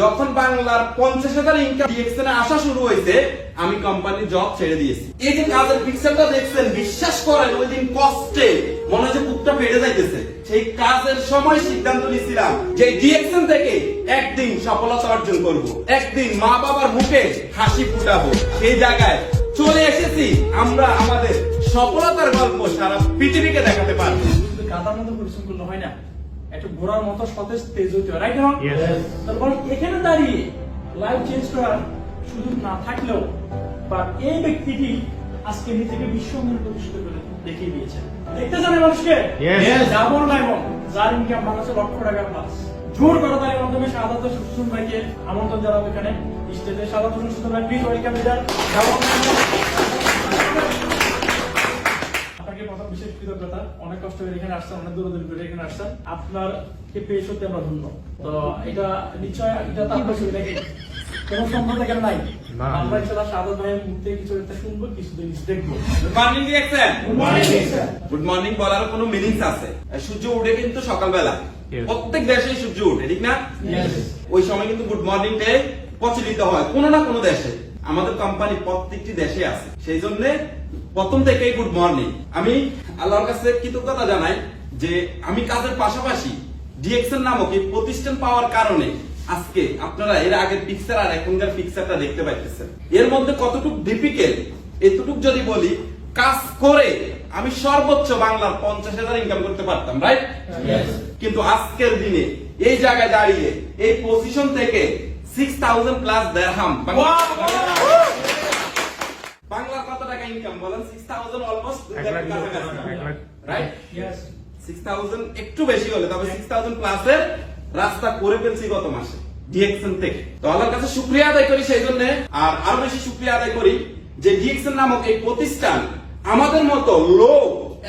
যখন বাংলার পঞ্চাশ হাজার ইনকাম ডিএক্সএন আসা শুরু হয়েছে, আমি কোম্পানির জব ছেড়ে দিয়েছি। এই যে কাজের পিকচারটা দেখছেন, বিশ্বাস করেন ওই দিন কষ্টে মনে হচ্ছে বুকটা ফেটে যাইতেছে। সেই কাজের সময় সিদ্ধান্ত নিয়েছিলাম যে ডিএক্সএন থেকে একদিন সফলতা অর্জন করব। একদিন মা বাবার মুখে হাসি ফুটাবো। সেই জায়গায় চলে এসেছি, আমরা আমাদের সফলতার গল্প সারা পৃথিবীকে দেখাতে পারব। গাদার মতো পরিশ্রম করলে হয় না। একটু ঘোড়ার মতো সতেজ তেজ হইতে হয় রাইট. তারপর এখানে দাঁড়িয়ে লাইফ চেঞ্জ করার সুযোগ না থাকলেও বা এই ব্যক্তিটি আজকে নিজেকে বিশ্বমূল্য প্রতিষ্ঠিত করে দেখিয়ে দিয়েছে। দেখতে জানে মানুষকে? Yes. ডাবল ডায়মন্ড যার ইনকাম বাংলাদেশে লক্ষ টাকা প্লাস জোর করে তার মাধ্যমে সাদাত সুসুন ভাইকে আমন্ত্রণ জানাব এখানে। স্টেজে সাদাত সুসুন ভাই প্লিজ ওয়েলকাম লিডার কৃতজ্ঞতা। অনেক কষ্ট করে এখানে আসছেন অনেক দূর দূর করে এখানে আসছেন। আপনার কে পেয়ে সত্যি আমরা ধন্য। তো এটা নিশ্চয় এটা তো আপনার সুবিধা কি কোনো সম্ভব এখানে নাই? আমরা ইনশাল্লাহ সাদত ভাইয়ের মুখে কিছু একটা শুনব কিছু জিনিস দেখব। Good morning sir. Good morning বলার কোনো মিনিংস আছে? সূর্য উঠে কিন্তু সকালবেলা. প্রত্যেক দেশে সূর্য উঠে ঠিক না? ওই সময় কিন্তু গুড মর্নিং ডে প্রচলিত হয় কোনো না কোনো দেশে। আমাদের কোম্পানি প্রত্যেকটি দেশে আছে। সেই জন্য প্রথম থেকেই গুড মর্নিং আমি আল্লাহর কাছে কৃতজ্ঞতা জানাই যে আমি কাজের পাশাপাশি ডিএক্সএন নামক এই প্রতিষ্ঠান পাওয়ার কারণে আজকে আপনারা এর আগের পিকচার আর এখনকার পিকচারটা দেখতে পাইতেছেন। এর মধ্যে কতটুকু ডিফিকাল্ট এতটুক যদি বলি কাজ করে আমি সর্বোচ্চ বাংলার পঞ্চাশ হাজার ইনকাম করতে পারতাম রাইট. কিন্তু আজকের দিনে এই জায়গায় দাঁড়িয়ে এই পজিশন থেকে সিক্স থাউজেন্ড প্লাস দেড়হাম টাকা ইনকাম বলেন সিক্স থাউজেন্ড অলমোস্ট এক লাখ এক রাইট. সিক্স থাউজেন্ড একটু বেশি হলে তবে সিক্স থাউজেন্ড প্লাসের রাস্তা করে ফেলছি গত মাসে ডিএক্সএন থেকে। তো আল্লাহর কাছে শুক্রিয়া আদায় করি সেই জন্য। আর আরও বেশি শুক্রিয়া আদায় করি যে ডিএক্সএন নামক এই প্রতিষ্ঠান আমাদের মতো লোক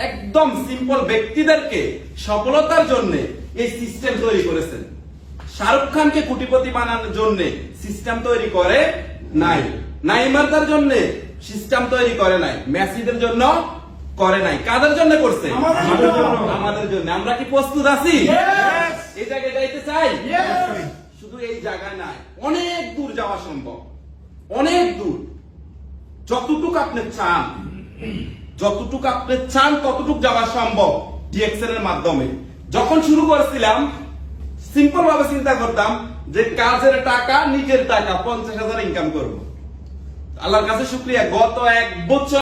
একদম সিম্পল ব্যক্তিদেরকে সফলতার জন্য এই সিস্টেম তৈরি করেছেন। শাহরুখ খানকে কোটিপতি বানানোর জন্য সিস্টেম তৈরি করে নাই। নাইমারদার জন্য সিস্টেম তৈরি করে নাই মেসিদের জন্য করে নাই। কাদের জন্য করছে? আমাদের জন্য। আমরা কি প্রস্তুত আছি? এই জায়গায় যাইতে চাই? শুধু এই জায়গায় নাই অনেক দূর যাওয়া সম্ভব। অনেক দূর। যতটুকু আপনি চান যতটুকু আপনি চান ততটুকু যাওয়া সম্ভব ডিএক্সএন এর মাধ্যমে। যখন শুরু করেছিলাম সিম্পল ভাবে চিন্তা করতাম যে কাজের টাকা নিজের টাকা পঞ্চাশ হাজার ইনকাম করব। আল্লাহর কাছে শুক্রিয়া। গত এক বছর